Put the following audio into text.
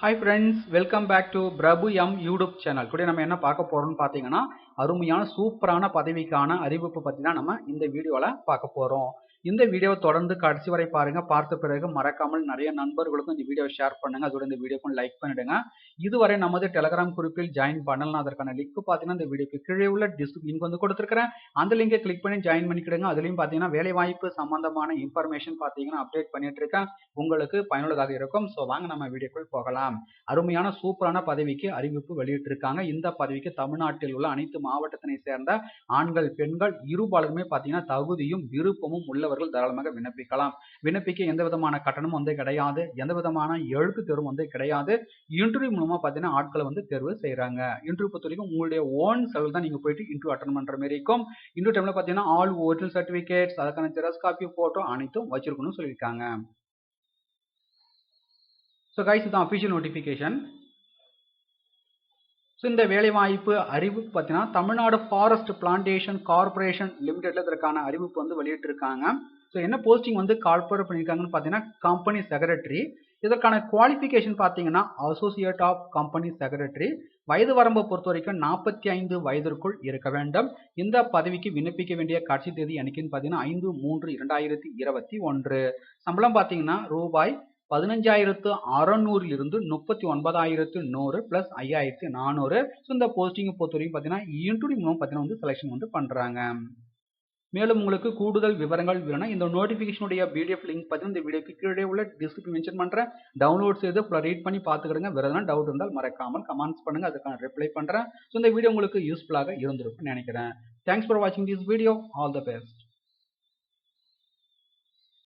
Hi friends welcome back to Prabhu M YouTube channel கூட நம்ம என்ன பார்க்க போறோம்னு பார்த்தீங்கன்னா அருமையான சூப்பரான பதவிக்கான அறிவிப்பு பற்றி தான் நம்ம இந்த வீடியோவில் பார்க்க போகிறோம் இந்த வீடியோவை தொடர்ந்து கடைசி வரை பாருங்க. பார்த்த பிறகு மறக்காமல் நிறைய நண்பர்களுக்கும் இந்த வீடியோ ஷேர் பண்ணுங்க. அதோட இந்த வீடியோக்கும் லைக் பண்ணிடுங்க. இதுவரை நமது டெலகிராம் குரூப்பில் ஜாயின் பண்ணலாம் அதற்கான லிங்க் பார்த்தீங்கன்னா இந்த வீடியோக்கு கீழே உள்ள டிஸ்க் லிங்க் வந்து கொடுத்துருக்கிறேன். அந்த லிங்கை கிளிக் பண்ணி ஜாயின் பண்ணிக்கிடுங்க. அதுலயும் பார்த்தீங்கன்னா வேலை வாய்ப்பு சம்பந்தமான இன்ஃபர்மேஷன் பார்த்தீங்கன்னா அப்டேட் பண்ணிட்டு இருக்கேன் உங்களுக்கு பயனுள்ளதாக இருக்கும். ஸோ வாங்க நம்ம வீடியோக்குள் போகலாம். அருமையான சூப்பரான பதவிக்கு அறிவிப்பு வெளியிட்டிருக்காங்க. இந்த பதவிக்கு தமிழ்நாட்டில் உள்ள அனைத்து மாவட்டத்தினை சேர்ந்த ஆண்கள் பெண்கள் இருபாலருமே பார்த்தீங்கன்னா தகுதியும் விருப்பமும் உள்ளவர்கள் தாராளமாக விண்ணப்பிக்கலாம். விண்ணப்பிக்க எந்த விதமான கட்டணமும் வந்து கிடையாது. எந்த விதமான எழுத்து தேர்வும் வந்து கிடையாது. இன்டர்வியூ மூலமா பார்த்தீங்கன்னா ஆட்களை வந்து தேர்வு செய்யறாங்க இன்டர்வியூ பொறுத்த வரைக்கும் உங்களுடைய ஓன் செலவு தான் நீங்க போயிட்டு இன்டர்வியூ அட்டன் பண்ற மாதிரி இருக்கும். இன்டர்வியூ டைம்ல பார்த்தீங்கன்னா ஆல் ஒரிஜினல் சர்டிபிகேட்ஸ் அதுக்கான ஜெராக்ஸ் காப்பி போட்டோ அனைத்தும் வச்சிருக்கணும்னு சொல்லியிருக்காங்க. ஸோ கைஸ் இதுதான் அஃபிஷியல் நோட்டிஃபிகேஷன் ஸோ இந்த வேலைவாய்ப்பு அறிவிப்பு பார்த்தீங்கன்னா தமிழ்நாடு ஃபாரஸ்ட் பிளான்டேஷன் கார்பரேஷன் லிமிடெட்ல இதற்கான அறிவிப்பு வந்து வெளியிட்டிருக்காங்க. ஸோ என்ன போஸ்டிங் வந்து கால்பரேட் பண்ணியிருக்காங்கன்னு பார்த்தீங்கன்னா கம்பெனி செக்ரட்டரி இதற்கான குவாலிஃபிகேஷன் பார்த்தீங்கன்னா அசோசியேட் ஆஃப் கம்பெனி செக்ரட்டரி வயது வரம்பை பொறுத்த வரைக்கும் நாற்பத்தி ஐந்து வயதிற்குள் இருக்க வேண்டும். இந்த பதவிக்கு விண்ணப்பிக்க வேண்டிய கடைசி தேதி எனக்குன்னு பார்த்தீங்கன்னா ஐந்து மூன்று இரண்டாயிரத்தி இருபத்தி ஒன்று. சம்பளம் பார்த்தீங்கன்னா ரூபாய் பதினஞ்சாயிரத்து அறநூறிலிருந்து முப்பத்தி ஒன்பதாயிரத்து நூறு பிளஸ் ஐயாயிரத்து நானூறு. ஸோ இந்த போஸ்டிங்கை பொறுத்த வரைக்கும் பார்த்தீங்கன்னா இன்டர்வியூ மூலம் பார்த்தீங்கன்னா வந்து செலெக்ஷன் வந்து பண்ணுறாங்க மேலும் உங்களுக்கு கூடுதல் விவரங்கள் வேணும் இந்த நோட்டிஃபிகேஷனுடைய பிடிஎஃப் லிங்க் பார்த்தீங்கன்னா இந்த வீடியோக்கு கீழே உள்ள டிஸ்கிரிப்ஷன் மென்ஷன் பண்ணுறேன் டவுன்லோட் செய்து ஃபுல்லாக ரீட் பண்ணி பார்த்துக்கிடுங்க வேறு எதனா டவுட் இருந்தால் மறக்காமல் கமெண்ட்ஸ் பண்ணுங்கள் அதுக்கான ரிப்ளை பண்ணுறேன் ஸோ இந்த வீடியோ உங்களுக்கு யூஸ்ஃபுல்லாக இருந்திருக்கும்னு நினைக்கிறேன். தேங்க்ஸ் ஃபார் வாட்சிங் this video all the best